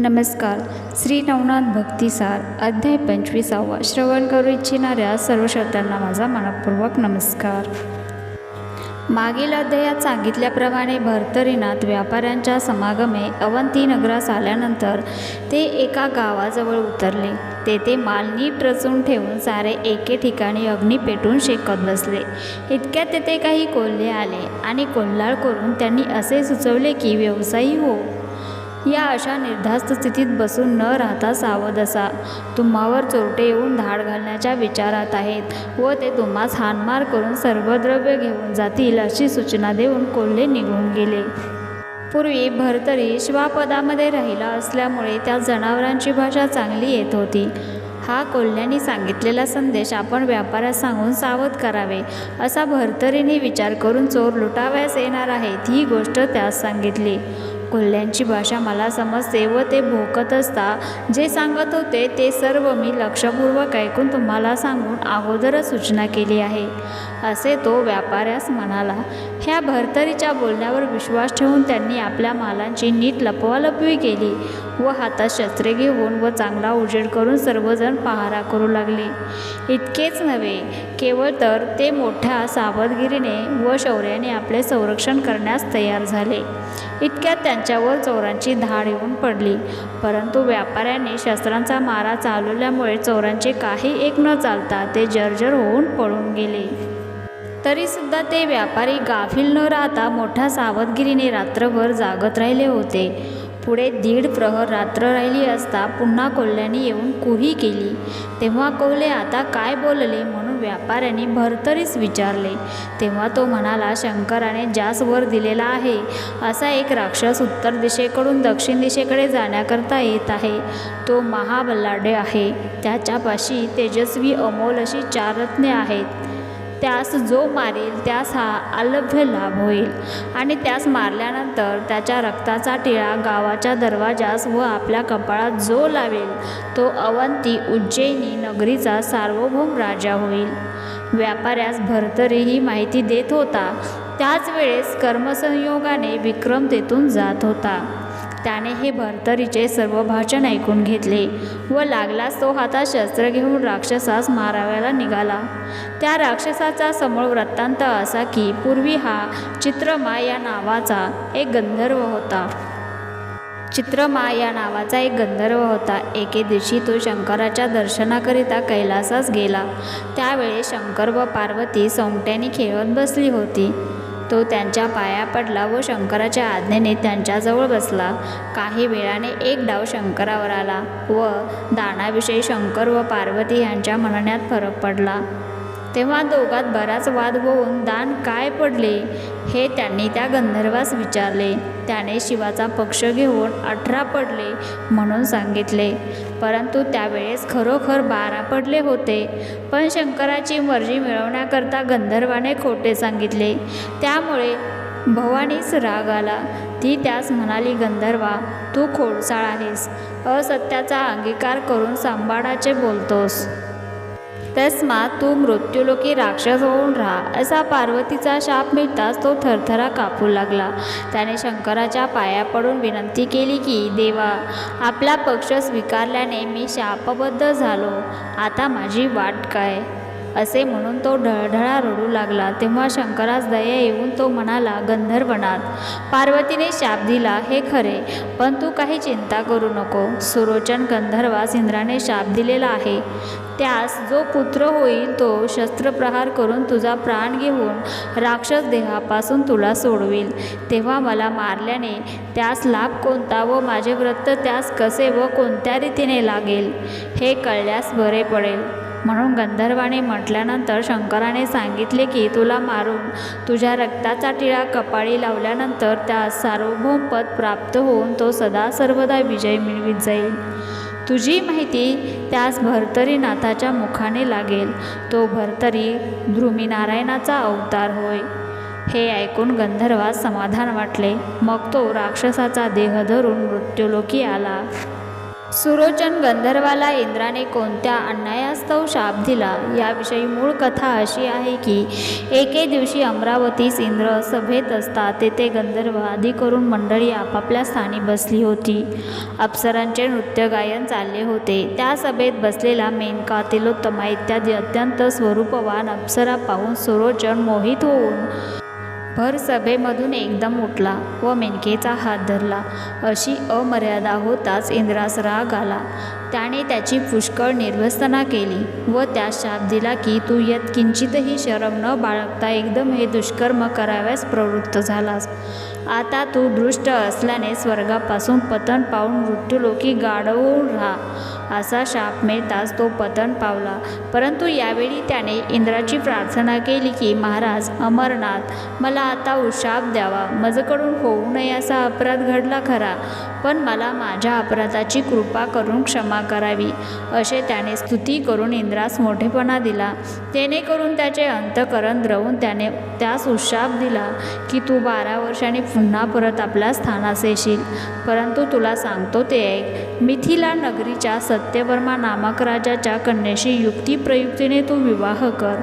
नमस्कार. श्री नवनाथ भक्तिसार अध्याय पंचवीसावा. श्रवण करू इच्छिणाऱ्या सर्व श्रोत्यांना माझा मनपूर्वक नमस्कार. मागील अध्यायात सांगितल्याप्रमाणे भरतरीनाथ व्यापाऱ्यांच्या समागमे अवंती नगरास आल्यानंतर ते एका गावाजवळ उतरले. तेथे माल नीट रचून ठेवून सारे एके ठिकाणी अग्नी पेटून शेकत बसले. इतक्यात तेथे काही कोल्हे आले आणि कोल्हाळ करून त्यांनी असे सुचवले की व्यवसायी हो या अशा निर्धास्त स्थितीत बसून न राहता सावध असा. तुम्हावर चोरटे येऊन धाड घालण्याच्या विचारात आहेत व ते तुम्हास हानमार करून सर्व द्रव्य घेऊन जातील अशी सूचना देऊन कोल्हे निघून गेले. पूर्वी भरतरी श्वापदामध्ये राहिला असल्यामुळे त्या जनावरांची भाषा चांगली येत होती. हा कोल्ह्यांनी सांगितलेला संदेश आपण व्यापाऱ्यास सांगून सावध करावे असा भरतरीने विचार करून चोर लुटावयास येणार आहेत ही गोष्ट त्यास सांगितली. कोल्ह्यांची भाषा मला समजते व ते भोकत असता जे सांगत होते ते सर्व मी लक्षपूर्वक ऐकून तुम्हाला सांगून अगोदरच सूचना केली आहे. असे तो व्यापाऱ्यास म्हणाला ह्या भरतरीच्या बोलण्यावर विश्वास ठेवून त्यांनी आपल्या मालांची नीट लपवालपवी केली व हातात शस्त्रे घेऊन व चांगला उजेड करून सर्वजण पहारा करू लागले. इतकेच नव्हे केवळ तर ते मोठ्या सावधगिरीने व शौर्याने आपले संरक्षण करण्यास तयार झाले. इतक्यात त्यांच्यावर चोरांची धाड येऊन पडली. परंतु व्यापाऱ्यांनी शस्त्रांचा मारा चालवल्यामुळे चोरांचे काही एक न चालता ते जर्जर होऊन पळून गेले. तरीसुद्धा ते व्यापारी गाफील न राहता मोठ्या सावधगिरीने रात्रभर जागत राहिले होते. पुढे दीड प्रहर रात्र राहिली असता पुन्हा कोल्ह्याने येऊन कुही केली. तेव्हा कोल्हे आता काय बोलले म्हणून व्यापाऱ्यांनी भरतरीच विचारले. तेव्हा तो म्हणाला शंकराने ज्यास वर दिलेला आहे असा एक राक्षस उत्तर दिशेकडून दक्षिण दिशेकडे जाण्याकरता येत आहे. तो महाबल्लाडे आहे. त्याच्यापाशी तेजस्वी अमोल अशी चार रत्ने आहेत. त्यास जो मारेल त्यास हा अलभ्य लाभ होईल. आणि त्यास मारल्यानंतर त्याच्या रक्ताचा टिळा गावाच्या दरवाजास व आपल्या कपाळात जो लावेल तो अवंती उज्जैनी नगरीचा सार्वभौम राजा होईल. व्यापाऱ्यास भरतरी ही माहिती देत होता. त्याच वेळेस कर्मसंयोगाने विक्रम तेथून जात होता. त्याने हे भरतरीचे सर्व भाषण ऐकून घेतले व लागलाच तो हातात शस्त्र घेऊन राक्षसास माराव्याला निघाला. त्या राक्षसाचा समोर वृत्तांत असा की पूर्वी हा चित्रमा या नावाचा एक गंधर्व होता. चित्रमा या नावाचा एक गंधर्व होता. एके दिवशी तो शंकराच्या दर्शनाकरिता कैलासास गेला. त्यावेळी शंकर व पार्वती सोंगट्याने खेळत बसली होती. तो त्यांच्या पाया पडला व शंकराच्या आज्ञेने त्यांच्याजवळ बसला. काही वेळाने एक डाव शंकरावर आला व दानाविषयी शंकर व पार्वती यांच्या म्हणण्यात फरक पडला. तेव्हा दोघात बराच वाद होऊन दान काय पडले हे त्यांनी त्या गंधर्वास विचारले. त्याने शिवाचा पक्ष घेऊन अठरा पडले म्हणून सांगितले. परंतु त्यावेळेस खरोखर बारा पडले होते. पण शंकराची मर्जी मिळवण्याकरता गंधर्वाने खोटे सांगितले. त्यामुळे भवानीच राग आला. ती त्यास म्हणाली गंधर्वा तू खोडसाळ आहेस. असत्याचा अंगीकार करून सांबाडाचे बोलतोस. तस्मात तू मृत्यूलोकी राक्षस होऊन राहा. असा पार्वतीचा शाप मिळताच तो थरथरा कापू लागला. त्याने शंकराच्या पाया पडून विनंती केली की देवा आपला पक्ष स्वीकारल्याने मी शापबद्ध झालो. आता माझी वाट काय? असे म्हणून तो ढळढळा रडू लागला. तेव्हा शंकरास दया येऊन तो म्हणाला गंधर्वनाथ पार्वतीने शाप दिला हे खरे पण तू काही चिंता करू नको. सुरोचन गंधर्वास इंद्राने शाप दिलेला आहे. त्यास जो पुत्र होईल तो शस्त्रप्रहार करून तुझा प्राण घेऊन राक्षस देहापासून तुला सोडवेल. तेव्हा मला मारल्याने त्यास लाभ कोणता व माझे व्रत त्यास कसे व कोणत्या रीतीने लागेल हे कळल्यास बरे पडेल. म्हणून गंधर्वाने म्हटल्यानंतर शंकराने सांगितले की तुला मारून तुझ्या रक्ताचा टिळा कपाळी लावल्यानंतर त्यास सार्वभौम पद प्राप्त होऊन तो सदा सर्वदा विजय मिळवित जाईल. तुझी माहिती त्यास भरतरीनाथाच्या मुखाने लागेल. तो भरतरी ध्रुमीनारायणाचा अवतार होय. हे ऐकून गंधर्वास समाधान वाटले. मग तो राक्षसाचा देह धरून मृत्यूलोकी आला. सुरोचन गंधर्वाला इंद्राने कोणत्या अन्यायास्तव शाप दिला याविषयी मूळ कथा अशी आहे की एके दिवशी अमरावतीस इंद्र सभेत असता तेथे गंधर्व आधी करून मंडळी आपापल्या स्थानी बसली होती. अप्सरांचे नृत्य गायन चालले होते. त्या सभेत बसलेला मेनका तिलोत्तमा इत्यादी अत्यंत स्वरूपवान अप्सरा पाहून सुरोचन मोहित होऊन भर सभेमधून एकदम उठला व मेनकेचा हात धरला. अशी अमर्यादा होताच इंद्रास राग आला. त्याने त्याची पुष्कळ निर्वसना केली व त्यास शाप दिला की तू यत किंचितही शरम न बाळगता एकदम हे दुष्कर्म कराव्यास प्रवृत्त झालास. आता तू दृष्ट असल्याने स्वर्गापासून पतन पाहून मृत्यूलोकी गाढवून राहा. असा शाप मिळताच तो पतन पावला. परंतु यावेळी त्याने इंद्राची प्रार्थना केली की महाराज अमरनाथ मला आता उशाप द्यावा. मजकडून होऊ नये असा अपराध घडला खरा. पण मला माझ्या अपराधाची कृपा करून क्षमा करावी. असे त्याने स्तुती करून इंद्रास मोठेपणा दिला. जेणेकरून त्याचे अंतकरण द्रवून त्याने त्यास उशाप दिला की तू बारा वर्षांनी पुन्हा परत आपल्या स्थानास येशील. परंतु तुला सांगतो ते ऐक. मिथिला नगरीच्या सत्यवर्मा नामक राजाच्या कन्येशी युक्तिप्रयुक्तीने तू विवाह कर.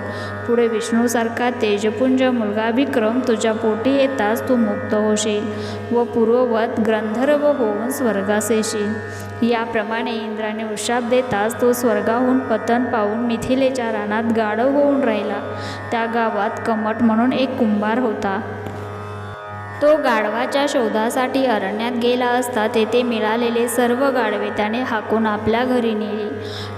पुढे विष्णूसारखा तेजपुंज मुलगा विक्रम तुझ्या पोटी येताच तू मुक्त होशील व पूर्ववत ग्रंथर्व होऊन स्वर्गास येशील. याप्रमाणे इंद्राने उशाप देताच तो स्वर्गाहून पतन पाहून मिथिलेच्या रानात गाढव होऊन राहिला. त्या गावात कमट म्हणून एक कुंभार होता. तो गाढवाच्या शोधासाठी अरण्यात गेला असता तेथे मिळालेले सर्व गाढवे त्याने हाकून आपल्या घरी नेली.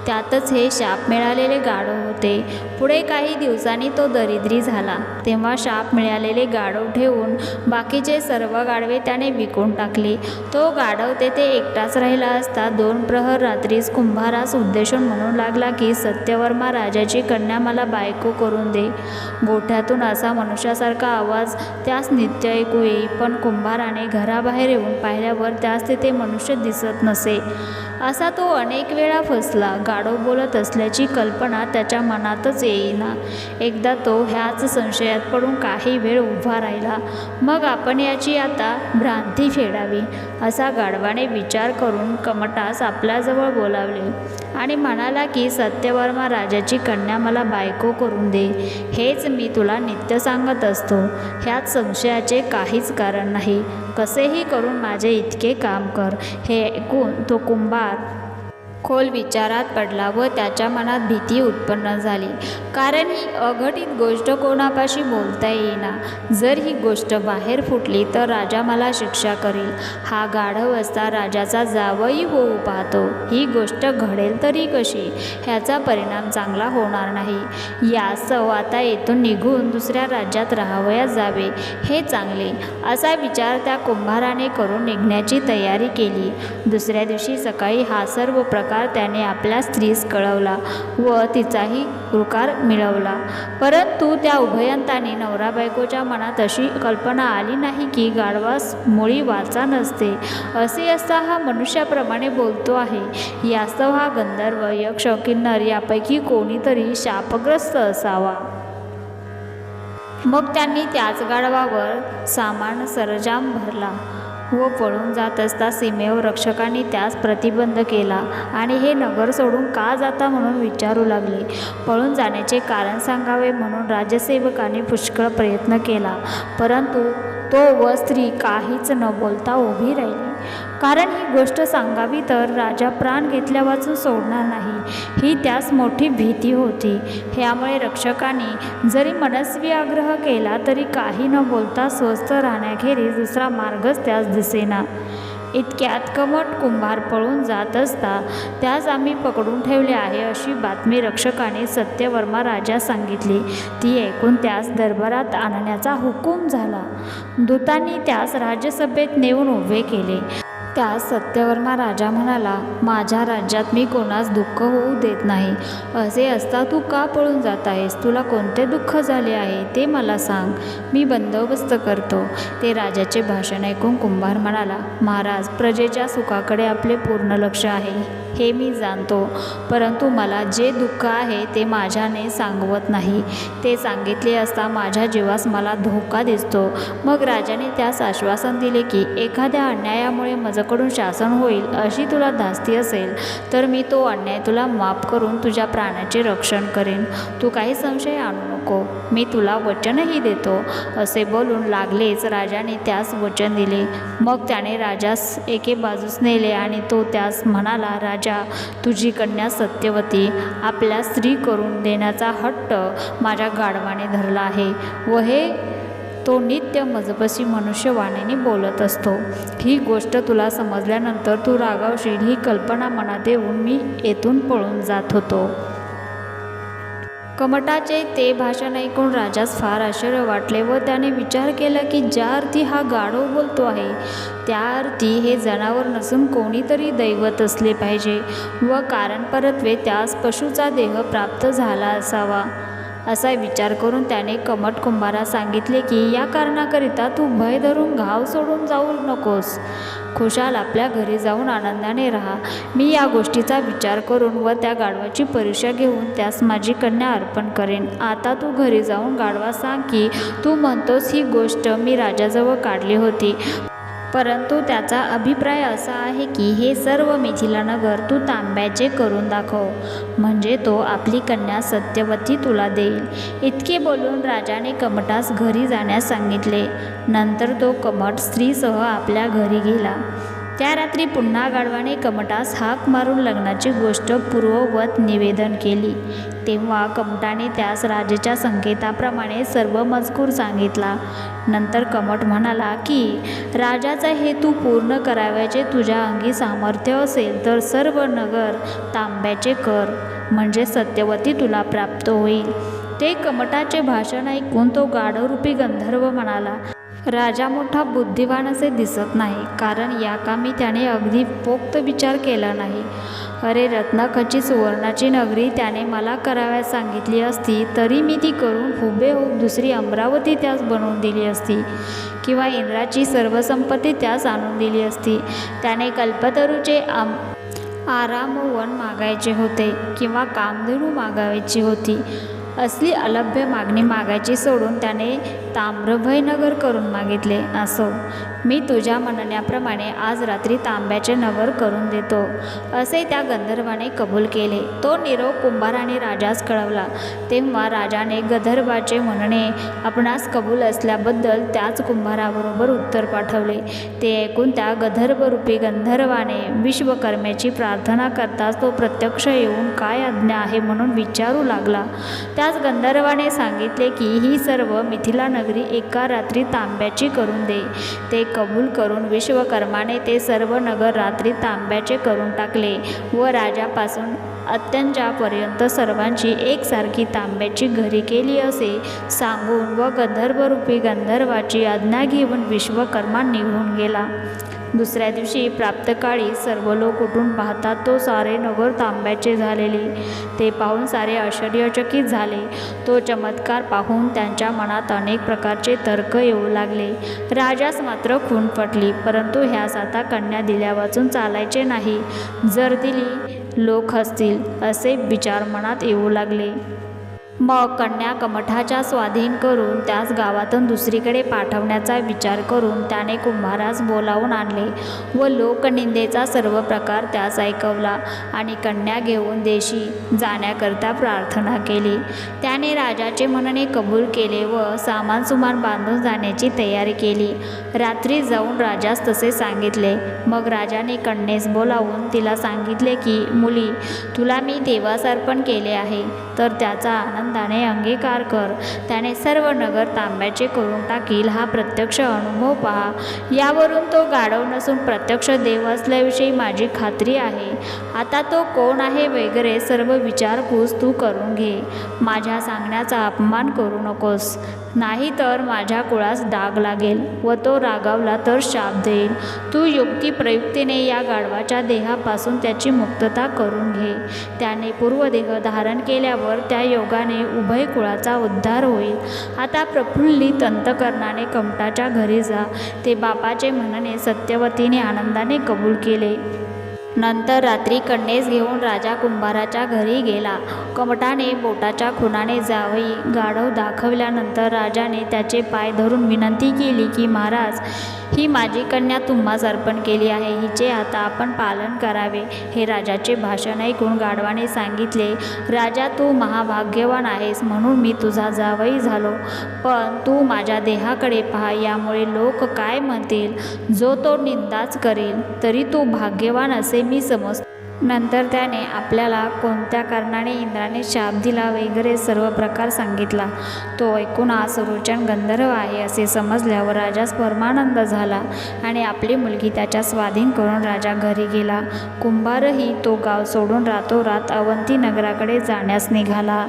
त्यातच हे शाप मिळालेले गाढव होते. पुढे काही दिवसांनी तो दरिद्री झाला. तेव्हा शाप मिळालेले गाढव ठेवून बाकीचे सर्व गाढवे त्याने विकून टाकले. तो गाढव तेथे एकटाच राहिला असता दोन प्रहर रात्रीस कुंभारास उद्देशून म्हणू लागला की सत्यवर्मा राजाची कन्या मला बायको करून दे. गोठ्यातून असा मनुष्यासारखा आवाज त्यास नित्य ऐकू येई पण कुंभाराने घराबाहेर येऊन पाहिल्यावर त्यास तेथे मनुष्य दिसत नसे. असा तो अनेक वेळा फसला. गाढव बोलत असल्याची कल्पना त्याच्या मनातच येईना. एकदा तो ह्याच संशयात पडून काही वेळ उभा राहिला. मग आपण याची आता भ्रांती फेडावी असा गाढवाने विचार करून कमटास आपल्याजवळ बोलावले आणि म्हणाला की सत्यवर्मा राजाची कन्या मला बायको करून दे. हेच मी तुला नित्य सांगत असतो. ह्यात संशयाचे काहीच कारण नाही. कसेही करून माझे इतके काम कर. हे ऐकून तो कुंभार खोल विचारात पडला व त्याच्या मनात भीती उत्पन्न झाली. कारण ही अघटित गोष्ट कोणापाशी बोलता येईना. जर ही गोष्ट बाहेर फुटली तर राजा मला शिक्षा करील. हा गाढव असता राजाचा जावई होऊ पाहतो. ही गोष्ट घडेल तरी कशी? ह्याचा परिणाम चांगला होणार नाही. यासव आता येथून निघून दुसऱ्या राज्यात राहावयास जावे. हे चांगले. असा विचार त्या कुंभाराने करून निघण्याची तयारी केली. दुसऱ्या दिवशी सकाळी हा सर्व प्रकार त्याने आपल्या स्त्रीस कळवला व तिचाही रुकार मिळवला. परंतु त्या उभयंताने नवरा बायकोच्या मनात अशी कल्पना आली नाही की गाढवास मुळी वाचा नसते. असे असता हा मनुष्याप्रमाणे बोलतो आहे. यास्तव हा गंधर्व यक्ष किन्नर यापैकी कोणीतरी शापग्रस्त असावा. मग त्यांनी त्याच गाढवावर सामान सरजाम भरला. व पळून जात असता सीमेवर रक्षकांनी त्यास प्रतिबंध केला आणि हे नगर सोडून का जाता म्हणून विचारू लागले. पळून जाण्याचे कारण सांगावे म्हणून राजसेवकाने पुष्कळ प्रयत्न केला परंतु तो व स्त्री काहीच न बोलता उभी राहिली. कारण ही गोष्ट सांगावी तर राजा प्राण घेतल्यावाचून सोडणार नाही. ही त्यास मोठी भीती होती. ह्यामुळे रक्षकांनी जरी मनस्वी आग्रह केला तरी काही न बोलता स्वस्थ राहण्याखेरीज दुसरा मार्गच त्यास दिसेना. इतक्यात कमट कुंभार पळून जात असता त्यास आम्ही पकडून ठेवले आहे अशी बातमी रक्षकाने सत्यवर्मा राजा सांगितली. ती ऐकून त्यास दरबारात आणण्याचा हुकूम झाला. दूतांनी त्यास राज्यसभेत नेऊन उभे केले. त्या सत्यवर्मा राजा म्हणाला माझ्या राज्यात मी कोणास दुःख होऊ देत नाही. असे असता तू का पळून जात आहेस? तुला कोणते दुःख झाले आहे ते मला सांग. मी बंदोबस्त करतो. ते राजाचे भाषण ऐकून कुंभार म्हणाला महाराज प्रजेच्या सुखाकडे आपले पूर्ण लक्ष आहे. हे मी जाणतो. परंतु मला जे दुःख आहे ते माझ्याने सांगवत नाही. ते सांगितले असता माझ्या जीवास मला धोका दिसतो. मग राजाने त्यास आश्वासन दिले की एखाद्या अन्यायामुळे माझ्याकडून शासन होईल अशी तुला धास्ती असेल तर मी तो अन्याय तुला माफ करून तुझ्या प्राणाचे रक्षण करेन. तू काही संशय आणू नको. मी तुला वचनही देतो. असे बोलून लागलेच राजाने त्यास वचन दिले. मग त्याने राजास एके बाजूस नेले आणि तो त्यास म्हणाला राजा तुझी कन्या सत्यवती. आपल्या स्त्री करून देण्याचा हट्ट माझ्या गाढवाने धरला आहे व हे तो नित्य मजबशी मनुष्यवाणीने बोलत असतो. ही गोष्ट तुला समजल्यानंतर तू रागावशील ही कल्पना मनात येऊन मी येथून पळून जात होतो. कमटाचे ते भाषण ऐकून राजास फार आश्चर्य वाटले व त्याने विचार केला की ज्या अर्थी हा गाढव बोलतो आहे त्या अर्थी हे जनावर नसून कोणीतरी दैवत असले पाहिजे व कारण परत्वे त्यास पशुचा देह प्राप्त झाला असावा. असा विचार करून त्याने कमट कुंभारा सांगितले की या कारणाकरिता तू भय धरून घाव सोडून जाऊ नकोस. खुशाल आपल्या घरी जाऊन आनंदाने राहा. मी या गोष्टीचा विचार करून व त्या गाढवाची परीक्षा घेऊन त्यास माझी कन्या अर्पण करेन. आता तू घरी जाऊन गाढवा सांग की तू म्हणतोस ही गोष्ट मी राजाजवळ काढली होती. परंतु त्याचा अभिप्राय असा आहे की हे सर्व मिथिलानगर तू तांब्याचे करून दाखव. म्हणजे तो आपली कन्या सत्यवती तुला देईल. इतके बोलून राजाने कमटास घरी जाण्यास सांगितले. नंतर तो कमट स्त्रीसह आपल्या घरी गेला. त्या रात्री पुन्हा गाढवाने कमटास हाक मारून लग्नाची गोष्ट पूर्ववत निवेदन केली. तेव्हा कमटाने त्यास राजेच्या संकेताप्रमाणे सर्व मजकूर सांगितला. नंतर कमट म्हणाला की राजाचा हेतू पूर्ण करावयाचे तुझ्या अंगी सामर्थ्य असेल तर सर्व नगर तांब्याचे कर म्हणजे सत्यवती तुला प्राप्त होईल. ते कमटाचे भाषण ऐकून तो गाढवरूपी गंधर्व म्हणाला राजा मोठा बुद्धिवान असे दिसत नाही कारण या कामी त्याने अगदी पोक्त विचार केला नाही. अरे रत्नाखची सुवर्णाची नगरी त्याने मला कराव्यास सांगितली असती तरी मी ती करून हुबेहूब दुसरी अमरावती त्यास बनवून दिली असती किंवा इंद्राची सर्व संपत्ती त्यास आणून दिली असती. त्याने कल्पतरूचे आम आरामवन मागायचे होते किंवा कामधेनू मागायची होती. असली अलभ्य मागणी मागायची सोडून त्याने ताम्रभयनगर करून मागितले असो. मी तुझ्या म्हणण्याप्रमाणे आज रात्री तांब्याचे नगर करून देतो. असे त्या गंधर्वाने कबूल केले. तो निरोप कुंभाराने राजास कळवला. तेव्हा राजाने गंधर्वाचे म्हणणे आपणास कबूल असल्याबद्दल त्याच कुंभाराबरोबर उत्तर पाठवले. ते ऐकून त्या गंधर्वरूपी गंधर्वाने विश्वकर्म्याची प्रार्थना करताच तो प्रत्यक्ष येऊन काय आज्ञा आहे म्हणून विचारू लागला. त्याच गंधर्वाने सांगितले की ही सर्व मिथिला नगरी एका रात्री तांब्याची करून दे. ते कबूल करून विश्वकर्माने ते सर्व नगर रात्री तांब्याचे करून टाकले व राजापासून अत्यंजापर्यंत सर्वांची एकसारखी तांब्याची घरी केली असे सांगून व गंधर्वरूपी गंधर्वाची आज्ञा घेऊन विश्वकर्मा निघून गेला. दुसऱ्या दिवशी प्राप्तकाळी सर्व लोक उठून पाहतात तो सारे नगर तांब्याचे झालेले. ते पाहून सारे आश्चर्यचकित झाले. तो चमत्कार पाहून त्यांच्या मनात अनेक प्रकारचे तर्क येऊ लागले. राजास मात्र खून पटली परंतु ह्यास आता कन्या दिल्या वाचून चालायचे नाही. जर दिली लोक हसतील असे विचार मनात येऊ लागले. मग कन्या कमठाच्या स्वाधीन करून त्यास गावातून दुसरीकडे पाठवण्याचा विचार करून त्याने कुंभारास बोलावून आणले व लोकनिंदेचा सर्व प्रकार त्यास ऐकवला आणि कन्या घेऊन देशी जाण्याकरता प्रार्थना केली. त्याने राजाचे म्हणणे कबूल केले व सामान सुमान बांधून जाण्याची तयारी केली. रात्री जाऊन राजास तसे सांगितले. मग राजाने कन्येस बोलावून तिला सांगितले की मुली तुला मी देवास अर्पण केले आहे तर त्याचा आनंद आनंदाने अंगीकार कर. त्याने सर्व नगर तांब्याचे करून टाकील हा प्रत्यक्ष अनुभव पहा. यावरून तो गाढव नसून प्रत्यक्ष देव असल्याविषयी माझी खात्री आहे. आता तो कोण आहे वगैरे सर्व विचारपूस तू करून घे. माझ्या सांगण्याचा अपमान करू नकोस. नाही तर माझ्या कुळास डाग लागेल व तो रागावला तर शाप देईल. तू युक्ती प्रयुक्तीने या गाढवाच्या देहापासून त्याची मुक्तता करून घे. त्याने पूर्वदेह धारण केल्यावर त्या योगाने उभय कुळाचा उद्धार होईल. आता प्रफुल्लित अंतकरणाने कमटाच्या घरी जा. ते बापाचे म्हणणे सत्यवतीने आनंदाने कबूल केले. नंतर रात्री कन्येस घेऊन राजा कुंभाराच्या घरी गेला. कमटाने बोटाच्या खुणाने जावई गाढव दाखवल्यानंतर राजाने त्याचे पाय धरून विनंती केली की महाराज ही माझी कन्या तुम्हास अर्पण केली आहे. हिचे आता आपण पालन करावे. हे राजाचे भाषण ऐकून गाढवाने सांगितले राजा तू महाभाग्यवान आहेस. म्हणून मी तुझा जावई झालो. पण तू माझ्या देहाकडे पहा. यामुळे लोक काय म्हणतील? जो तो निंदाच करेल तरी तू भाग्यवान असेल असे मी समजतो. नंतर त्याने आपल्याला कोणत्या कारणाने इंद्राने शाप दिला वगैरे सर्व प्रकार सांगितला. तो ऐकून हा सुरोचन गंधर्व आहे असे समजल्यावर राजास परमानंद झाला आणि आपली मुलगी त्याच्या स्वाधीन करून राजा घरी गेला. कुंभारही तो गाव सोडून रातोरात अवंती नगराकडे जाण्यास निघाला.